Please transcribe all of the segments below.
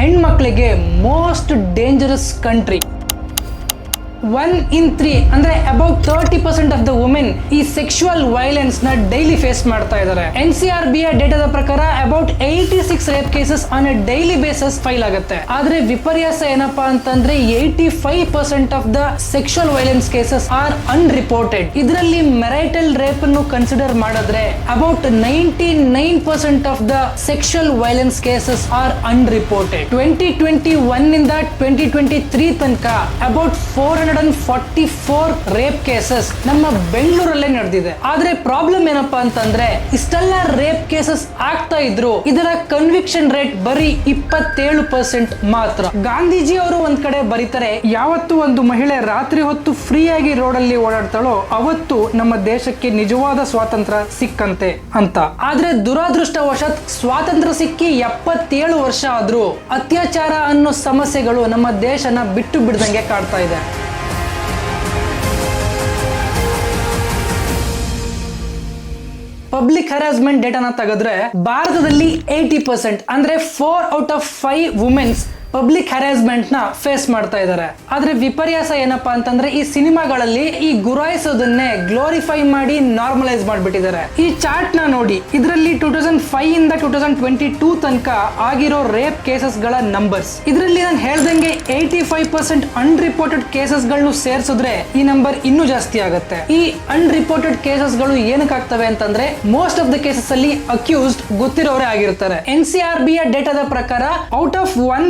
ಹೆಣ್ಮಕ್ಳಿಗೆ most dangerous country one in three ಅಂದ್ರೆ about thirty percent of the women ಈ sexual ವೈಲೆನ್ಸ್ನ daily face ಮಾಡ್ತಾ ಇದ್ದಾರೆ. ಎನ್ ಸಿ ಆರ್ ಬಿ ಡೇಟಾದ ಪ್ರಕಾರ about eighty six rape cases on a daily bases file ಆಗುತ್ತೆ. ಆದ್ರೆ ವಿಪರ್ಯಾಸ ಏನಪ್ಪಾ ಅಂತಂದ್ರೆ eighty five percent of the sexual violence cases are unreported ಇದರಲ್ಲಿ ಮೆರೈಟಲ್ ರೇಪ್ ಅನ್ನು ಕನ್ಸಿಡರ್ ಮಾಡಿದ್ರೆ about ninety nine percent of the sexual violence cases are unreported twenty twenty one ಇಂದ twenty twenty three ತನಕ about four hundred and forty four rape cases ನಮ್ಮ ಬೆಂಗಳೂರಲ್ಲೇ ನಡೆದಿದೆ. ಆದ್ರೆ problem ಏನಪ್ಪಾ ಅಂತಂದ್ರೆ, ಇಷ್ಟೆಲ್ಲ ರೇಪ್ ಕೇಸಸ್ ಆಗ್ತಾ ಇದ್ರು, ಇದರ ಕನ್ವಿಕ್ಷನ್ ರೇಟ್ ಬರೀ ಇಪ್ಪತ್ತೇಳು ಪರ್ಸೆಂಟ್ ಮಾತ್ರ. ಗಾಂಧೀಜಿ ಅವರು ಒಂದ್ ಕಡೆ ಬರೀತಾರೆ, ಯಾವತ್ತು ಒಂದು ಮಹಿಳೆ ರಾತ್ರಿ ಹೊತ್ತು ಫ್ರೀ ಆಗಿ ಅಲ್ಲಿ ಓಡಾಡ್ತಾಳೋ, ಅವತ್ತು ನಮ್ಮ ದೇಶಕ್ಕೆ ನಿಜವಾದ ಸ್ವಾತಂತ್ರ್ಯ ಸಿಕ್ಕಂತೆ ಅಂತ. ಆದ್ರೆ ದುರಾದೃಷ್ಟವಶಾತ್ ಸ್ವಾತಂತ್ರ್ಯ ಸಿಕ್ಕಿ ಎಪ್ಪತ್ತೇಳು ವರ್ಷ ಆದ್ರೂ ಅತ್ಯಾಚಾರ ಅನ್ನೋ ಸಮಸ್ಯೆಗಳು ನಮ್ಮ ದೇಶನ ಬಿಟ್ಟು ಬಿಡ್ದಂಗೆ ಕಾಡ್ತಾ ಇದೆ. ಪಬ್ಲಿಕ್ ಹರಾಸ್ಮೆಂಟ್ ಡೇಟಾನ ತೆಗೆದ್ರೆ ಭಾರತದಲ್ಲಿ ಏಯ್ಟಿ ಪರ್ಸೆಂಟ್ ಅಂದ್ರೆ four out of five womens public ಹ್ಯಾರಾಸ್ಮೆಂಟ್ನ ನ ಫೇಸ್ ಮಾಡ್ತಾ ಇದ್ದಾರೆ. ಆದ್ರೆ ವಿಪರ್ಯಾಸ ಏನಪ್ಪಾ ಅಂತಂದ್ರೆ ಈ ಸಿನಿಮಾಗಳಲ್ಲಿ ಈ ಗುರಾಯಿಸೋದನ್ನೇ ಗ್ಲೋರಿಫೈ ಮಾಡಿ ನಾರ್ಮಲೈಸ್ ಮಾಡ್ಬಿಟ್ಟಿದ್ದಾರೆ. ಈ ಚಾರ್ಟ್ನ ನೋಡಿ, ಇದರಲ್ಲಿ ಟೂ ತೌಸಂಡ್ ಫೈವ್ ಇಂದ ಟೂ ತೌಸಂಡ್ ಟ್ವೆಂಟಿ ಟೂ ತನಕ ಆಗಿರೋ ರೇಪ್ ಕೇಸಸ್ಗಳ ನಂಬರ್ಸ್ ಇದರಲ್ಲಿ ನಾನು ಹೇಳ್ದಂಗೆ ಏಯ್ಟಿ ಫೈವ್ ಪರ್ಸೆಂಟ್ ಅನ್ರಿಪೋರ್ಟೆಡ್ ಕೇಸಸ್ಗಳನ್ನು ಸೇರಿಸಿದ್ರೆ ಈ ನಂಬರ್ ಇನ್ನೂ ಜಾಸ್ತಿ ಆಗುತ್ತೆ. ಈ ಅನ್ರಿಪೋರ್ಟೆಡ್ ಕೇಸಸ್ಗಳು ಏನಕ್ಕೆ ಆಗ್ತವೆ ಅಂತಂದ್ರೆ ಮೋಸ್ಟ್ ಆಫ್ ದ ಕೇಸಸ್ ಅಲ್ಲಿ ಅಕ್ಯೂಸ್ಡ್ ಗೊತ್ತಿರೋರೇ ಆಗಿರ್ತಾರೆ. ಎನ್ ಸಿ ಆರ್ ಬಿ ಡೇಟಾದ ಪ್ರಕಾರ out of one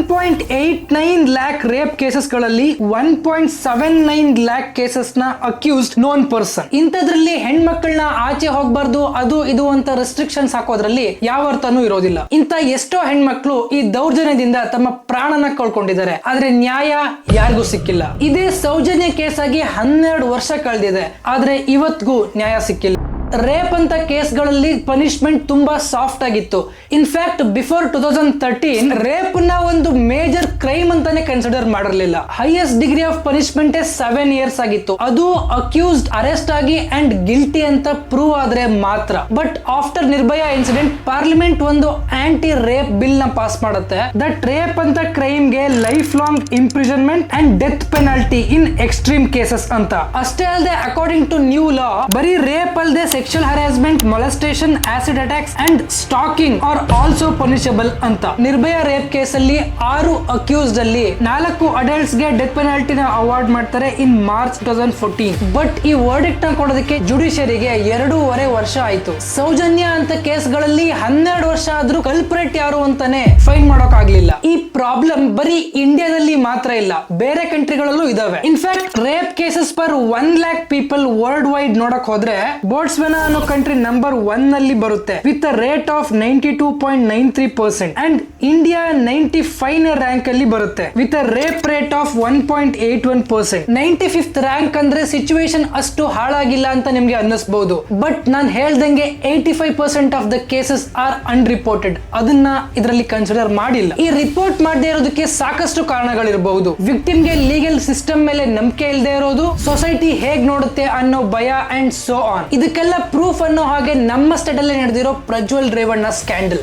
eight nine lakh rape ಕೇಸಸ್ಗಳಲ್ಲಿ one point seven nine lakh ಕೇಸಸ್ನ accused known person ಇಂಥದ್ರಲ್ಲಿ ಹೆಣ್ಮಕ್ಳನ್ನ ಆಚೆ ಹೋಗ್ಬಾರ್ದು, ಅದು ಇದು ಅಂತ ರೆಸ್ಟ್ರಿಕ್ಷನ್ ಹಾಕೋದ್ರಲ್ಲಿ ಯಾವ ಅರ್ಥನೂ ಇರೋದಿಲ್ಲ. ಇಂಥ ಎಷ್ಟೋ ಹೆಣ್ಮಕ್ಳು ಈ ದೌರ್ಜನ್ಯದಿಂದ ತಮ್ಮ ಪ್ರಾಣನ ಕಳ್ಕೊಂಡಿದ್ದಾರೆ. ಆದ್ರೆ ನ್ಯಾಯ ಯಾರಿಗೂ ಸಿಕ್ಕಿಲ್ಲ. ಇದೇ ಸೌಜನ್ಯ ಕೇಸ್ ಆಗಿ ಹನ್ನೆರಡು ವರ್ಷ ಕಳೆದಿದೆ. ಆದ್ರೆ ಇವತ್ತಿಗೂ ನ್ಯಾಯ ಸಿಕ್ಕಿಲ್ಲ. ರೇಪ್ ಅಂತ ಕೇಸ್ಗಳಲ್ಲಿ ಪನಿಷ್ಮೆಂಟ್ ತುಂಬಾ ಸಾಫ್ಟ್ ಆಗಿತ್ತು. In fact before two thousand thirteen ರೇಪ್ನ ಒಂದು ಮೇಜರ್ ಕ್ರೈಮ್ ಅಂತಾನೆ ಕನ್ಸಿಡರ್ ಮಾಡಿರಲಿಲ್ಲ. Highest degree of punishment seven years ಆಗಿತ್ತು. ಅದು ಅಕ್ಯೂಸ್ಡ್ ಅರೆಸ್ಟ್ ಆಗಿ ಅಂಡ್ ಗಿಲ್ಟಿ ಅಂತ ಪ್ರೂವ್ ಆದ್ರೆ ಮಾತ್ರ. But after Nirbhaya incident parliament ಒಂದು ಆಂಟಿ ರೇಪ್ ಬಿಲ್ನ ಪಾಸ್ ಮಾಡುತ್ತೆ. ದಟ್ ರೇಪ್ ಅಂತ ಕ್ರೈಮ್ಗೆ life long imprisonment and death penalty in extreme cases ಅಂತ. ಅಷ್ಟೇ ಅಲ್ಲದೆ ಅಕಾರ್ಡಿಂಗ್ ಟು ನ್ಯೂ ಲಾ ಬರೀ ರೇಪ್ ಅಲ್ಲದೆ sexual harassment molestation acid attacks and stalking are also punishable ಅಂತ. ನಿರ್ಭಯ ರೇಪ್ ಕೇಸ್ ಅಲ್ಲಿ ಆರು ಅಕ್ಯೂಸ್ಡ್ ಅಲ್ಲಿ ನಾಲ್ಕು ಅಡಲ್ಟ್ಸ್ಗೆ ಡೆತ್ ಪೆನಾಲ್ಟಿನ ಅವಾರ್ಡ್ ಮಾಡ್ತಾರೆ in March two thousand fourteen but ಈ ವರ್ಡಿಕ್ಟ್ನ ಕೊಡೋದಕ್ಕೆ ಜುಡಿಷಿಯರಿಗೆ ಎರಡೂವರೆ ವರ್ಷ ಆಯ್ತು. ಸೌಜನ್ಯ ಅಂತ ಕೇಸ್ಗಳಲ್ಲಿ ಹನ್ನೆರಡು ವರ್ಷ ಆದ್ರೂ ಕಲ್ಪರೇಟ್ ಯಾರು ಅಂತಾನೆ ಫೈನ್ ಮಾಡೋಕ್ ಆಗ್ಲಿಲ್ಲ ಈ ಪ್ರಾಬ್ಲಮ್ ಬರೀ ಇಂಡಿಯಾದಲ್ಲಿ ಮಾತ್ರ ಇಲ್ಲ, ಬೇರೆ ಕಂಟ್ರಿಗಳಲ್ಲೂ ಇದಾವೆ. In fact rape cases per one lakh people world wide ನೋಡಕ್ ಹೋದ್ರೆ ಬೋಟ್ಸ್ವೆನಾ ಅನ್ನೋ ಕಂಟ್ರಿ ನಂಬರ್ ಒನ್ನಲ್ಲಿ ಬರುತ್ತೆ with rate of ninety two point nine three percent and India ninety five rank ಅಲ್ಲಿ ಬರುತ್ತೆ with rape rate of one point eight one percent ninety fifth rank ಅಂದ್ರೆ situation ಅಷ್ಟು ಹಾಳಾಗಿಲ್ಲ ಅಂತ ನಿಮ್ಗೆ ಅನ್ನಿಸಬಹುದು ಬಟ್ ನಾನು ಹೇಳ್ದಂಗೆ eighty five percent of the cases are unreported ಅದನ್ನ ಇದರಲ್ಲಿ ಕನ್ಸಿಡರ್ ಮಾಡಿಲ್ಲ. ಈ ರಿಪೋರ್ಟ್ ಮಾಡದೇ ಇರೋದಕ್ಕೆ ಸಾಕಷ್ಟು ಕಾರಣಗಳಿರಬಹುದು. ವಿಕ್ಟಿಮ್ಗೆ ಲೀಗಲ್ ಸಿಸ್ಟಮ್ ಮೇಲೆ ನಂಬಿಕೆ ಇಲ್ಲದೆ ಇರೋದು ಸೊಸೈಟಿ ಹೇಗ್ ನೋಡುತ್ತೆ ಅನ್ನೋ ಭಯ ಅಂಡ್ ಸೋ ಆನ್ ಇದಕ್ಕೆಲ್ಲ ಪ್ರೂಫ್ ಅನ್ನೋ ಹಾಗೆ ನಮ್ಮ ಸ್ಟೇಟ್ ಅಲ್ಲಿ ನಡೆದಿರೋ ಪ್ರಜ್ವಲ್ ರೇವಣ್ಣ ಸ್ಕ್ಯಾಂಡಲ್.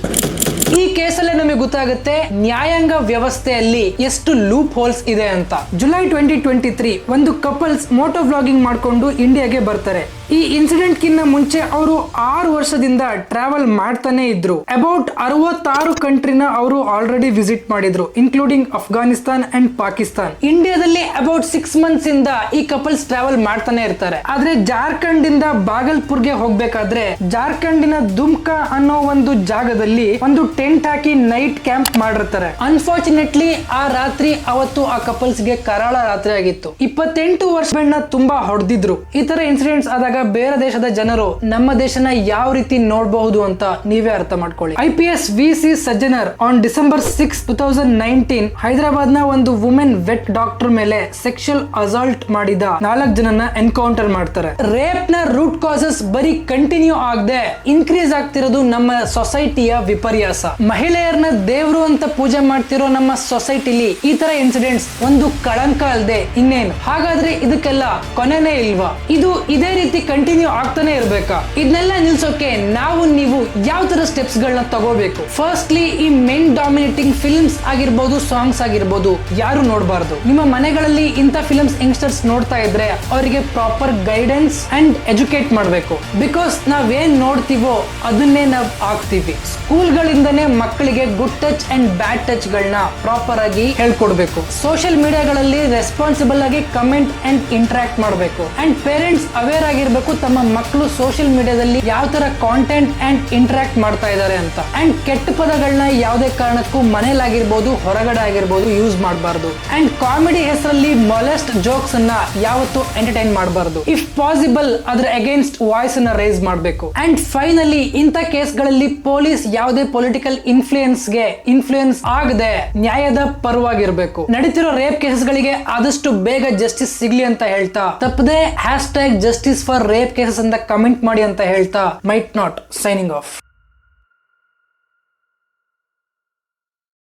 ಈ ಕೇಸಲ್ಲೇ ನಮಗೆ ಗೊತ್ತಾಗುತ್ತೆ ನ್ಯಾಯಾಂಗ ವ್ಯವಸ್ಥೆಯಲ್ಲಿ ಎಷ್ಟು ಲೂಪ್ ಹೋಲ್ಸ್ ಇದೆ ಅಂತ. ಜುಲೈ ಟ್ವೆಂಟಿ ಟ್ವೆಂಟಿ ತ್ರೀ ಒಂದು ಕಪಲ್ಸ್ ಮೋಟೋ ವ್ಲಾಗಿಂಗ್ ಮಾಡ್ಕೊಂಡು ಇಂಡಿಯಾಗೆ ಬರ್ತಾರೆ. ಈ ಇನ್ಸಿಡೆಂಟ್ ಕಿನ್ನ ಮುಂಚೆ ಅವರು ಆರು ವರ್ಷದಿಂದ ಟ್ರಾವೆಲ್ ಮಾಡ್ತಾನೆ ಇದ್ರು. ಅಬೌಟ್ ಅರವತ್ತಾರು ಕಂಟ್ರಿನ ಅವರು ಆಲ್ರೆಡಿ ವಿಸಿಟ್ ಮಾಡಿದ್ರು ಇನ್ಕ್ಲೂಡಿಂಗ್ ಅಫ್ಘಾನಿಸ್ತಾನ್ ಅಂಡ್ ಪಾಕಿಸ್ತಾನ್. ಇಂಡಿಯಾದಲ್ಲಿ ಅಬೌಟ್ ಸಿಕ್ಸ್ ಮಂತ್ಸ್ ಇಂದ ಈ ಕಪಲ್ಸ್ ಟ್ರಾವೆಲ್ ಮಾಡ್ತಾನೆ ಇರ್ತಾರೆ. ಆದ್ರೆ ಜಾರ್ಖಂಡ್ ಇಂದ ಬಾಗಲ್ಪುರ್ಗೆ ಹೋಗ್ಬೇಕಾದ್ರೆ ಜಾರ್ಖಂಡಿನ ದುಮ್ಕಾ ಅನ್ನೋ ಒಂದು ಜಾಗದಲ್ಲಿ ಒಂದು ಟೆಂಟ್ ಹಾಕಿ ನೈಟ್ ಕ್ಯಾಂಪ್ ಮಾಡಿರ್ತಾರೆ. ಅನ್ಫಾರ್ಚುನೇಟ್ಲಿ ಆ ರಾತ್ರಿ ಅವತ್ತು ಆ ಕಪಲ್ಸ್ಗೆ ಕರಾಳ ರಾತ್ರಿ ಆಗಿತ್ತು. ಇಪ್ಪತ್ತೆಂಟು ವರ್ಷ ಬೆಣ್ಣ ತುಂಬಾ ಹೊಡೆದಿದ್ರು. ಈ ತರ ಇನ್ಸಿಡೆಂಟ್ಸ್ ಆದಾಗ ಬೇರೆ ದೇಶದ ಜನರು ನಮ್ಮ ದೇಶನ ಯಾವ ರೀತಿ ನೋಡಬಹುದು ಅಂತ ನೀವೇ ಅರ್ಥ ಮಾಡ್ಕೊಳ್ಳಿ. I P S V C Sajjanar on December six two thousand nineteen ಹೈದರಾಬಾದ್ನ ಒಂದು ವುಮೆನ್ ವೆಟ್ ಡಾಕ್ಟರ್ ಮೇಲೆ ಸೆಕ್ಷುಯಲ್ ಅಸಾಲ್ಟ್ ಮಾಡಿದ ನಾಲ್ಕು ಜನನ ಎನ್ಕೌಂಟರ್ ಮಾಡ್ತಾರೆ. ರೇಪ್ನ ರೂಟ್ ಕಾಸಸ್ ಬರೀ ಕಂಟಿನ್ಯೂ ಆಗದೆ ಇನ್ಕ್ರೀಸ್ ಆಗ್ತಿರೋದು ನಮ್ಮ ಸೊಸೈಟಿಯ ವಿಪರ್ಯಾಸ. ಮಹಿಳೆಯರನ್ನ ದೇವ್ರು ಅಂತ ಪೂಜೆ ಮಾಡ್ತಿರೋ ನಮ್ಮ ಸೊಸೈಟಿಲಿ ಈ ತರ ಇನ್ಸಿಡೆಂಟ್ಸ್ ಒಂದು ಕಳಂಕ ಅಲ್ಲದೆ ಇನ್ನೇನು. ಹಾಗಾದ್ರೆ ಇದಕ್ಕೆಲ್ಲ ಕೊನೆನೇ ಇಲ್ವಾ? ಇದು ಇದೇ ರೀತಿ ಕಂಟಿನ್ಯೂ ಆಗ್ತಾನೆ ಇರ್ಬೇಕಾ? ಇದನ್ನೆಲ್ಲ ನಿಲ್ಸೋಕೆ ನಾವು, ನೀವು ಯಾವ ತರ ಸ್ಟೆಪ್ಸ್ ಗಳನ್ನ ತಗೋಬೇಕು? ಫಸ್ಟ್ಲಿ ಈ ಮೆನ್ ಡಾಮಿನೇಟಿಂಗ್ ಫಿಲ್ಮ್ಸ್ ಆಗಿರ್ಬೋದು ಸಾಂಗ್ಸ್ ಆಗಿರ್ಬೋದು, ಯಾರು ನೋಡಬಾರ್ದು. ನಿಮ್ಮ ಮನೆಗಳಲ್ಲಿ ಇಂಥ ಫಿಲ್ಮ್ಸ್ ಯಂಗ್ಸ್ಟರ್ಸ್ ನೋಡ್ತಾ ಇದ್ರೆ ಅವರಿಗೆ ಪ್ರಾಪರ್ ಗೈಡೆನ್ಸ್ ಅಂಡ್ ಎಜುಕೇಟ್ ಮಾಡಬೇಕು. ಬಿಕಾಸ್ ನಾವೇನ್ ನೋಡ್ತೀವೋ ಅದನ್ನೇ ನಾವು ಆಗ್ತೀವಿ ಸ್ಕೂಲ್ಗಳಿಂದನೇ ಮಕ್ಕಳಿಗೆ good touch and bad touch ಗಳನ್ನ ಪ್ರಾಪರ್ ಆಗಿ ಹೇಳ್ಕೊಡ್ಬೇಕು. ಸೋಷಿಯಲ್ ಮೀಡಿಯಾಗಳಲ್ಲಿ ರೆಸ್ಪಾನ್ಸಿಬಲ್ ಆಗಿ ಕಮೆಂಟ್ ಅಂಡ್ ಇಂಟ್ರಾಕ್ಟ್ ಮಾಡಬೇಕು. ಅಂಡ್ ಪೇರೆಂಟ್ಸ್ ಅವೇರ್ ಆಗಿರ್ಬೇಕು. ತಮ್ಮ ಮಕ್ಕಳು ಸೋಷಿಯಲ್ ಮೀಡಿಯಾದಲ್ಲಿ ಯಾವ ತರ ಕಾಂಟೆಂಟ್ ಅಂಡ್ ಇಂಟ್ರಾಕ್ಟ್ ಮಾಡ್ತಾ ಇದ್ದಾರೆ ಅಂತ. ಅಂಡ್ ಕೆಟ್ಟ ಪದಗಳನ್ನ ಯಾವುದೇ ಕಾರಣಕ್ಕೂ ಮನೇಲಾಗಿರ್ಬೋದು, ಹೊರಗಡೆ ಆಗಿರ್ಬೋದು ಯೂಸ್ ಮಾಡಬಾರ್ದು. ಅಂಡ್ ಕಾಮಿಡಿ ಹೆಸರಲ್ಲಿ ಮೊಲೆಸ್ಟ್ ಜೋಕ್ಸ್ ಅನ್ನ ಯಾವತ್ತು ಎಂಟರ್ಟೈನ್ ಮಾಡಬಾರ್ದು. ಇಫ್ ಪಾಸಿಬಲ್ ಅದ್ರ ಅಗೇನ್ಸ್ಟ್ ವಾಯ್ಸ್ ಅನ್ನ ರೇಸ್ ಮಾಡಬೇಕು. ಅಂಡ್ ಫೈನಲಿ ಇಂಥ ಕೇಸ್ಗಳಲ್ಲಿ ಪೊಲೀಸ್ ಯಾವುದೇ ಪೊಲಿಟಿಕಲ್ ಇನ್ಫ್ಲೂಯೆನ್ಸ್ಗೆ ಇನ್ಫ್ಲೂಯೆನ್ಸ್ ಆಗದೆ ನ್ಯಾಯದ ಪರವಾಗಿರ್ಬೇಕು. ನಡೀತಿರೋ ರೇಪ್ ಕೇಸಸ್ಗಳಿಗೆ ಆದಷ್ಟು ಬೇಗ ಜಸ್ಟಿಸ್ ಸಿಗ್ಲಿ ಅಂತ ಹೇಳ್ತಾ, ತಪ್ಪದೆ hashtag justice for rape cases ಅಂತ ಕಮೆಂಟ್ ಮಾಡಿ ಅಂತ ಹೇಳ್ತಾ ಮೈಟ್ ನಾಟ್ ಸೈನಿಂಗ್ ಆಫ್.